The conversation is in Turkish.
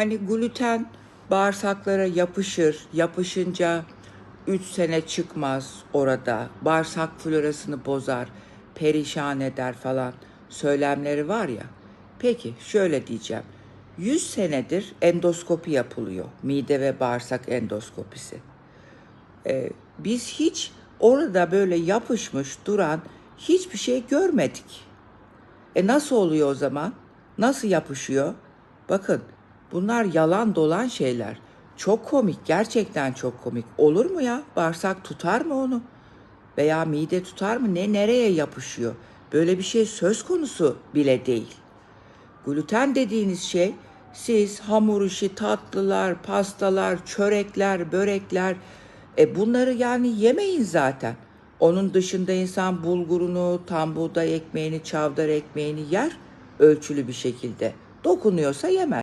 Hani gluten bağırsaklara yapışır, yapışınca 3 sene çıkmaz orada. Bağırsak florasını bozar, perişan eder falan söylemleri var ya. Peki şöyle diyeceğim. 100 senedir endoskopi yapılıyor. Mide ve bağırsak endoskopisi. Ee, biz hiç orada böyle yapışmış duran hiçbir şey görmedik. E nasıl oluyor o zaman? Nasıl yapışıyor? Bakın bunlar yalan dolan şeyler. Çok komik, gerçekten çok komik. Olur mu ya? Bağırsak tutar mı onu? Veya mide tutar mı? Ne nereye yapışıyor? Böyle bir şey söz konusu bile değil. Gluten dediğiniz şey siz hamur işi, tatlılar, pastalar, çörekler, börekler e bunları yani yemeyin zaten. Onun dışında insan bulgurunu, tam buğday ekmeğini, çavdar ekmeğini yer ölçülü bir şekilde. Dokunuyorsa yemez.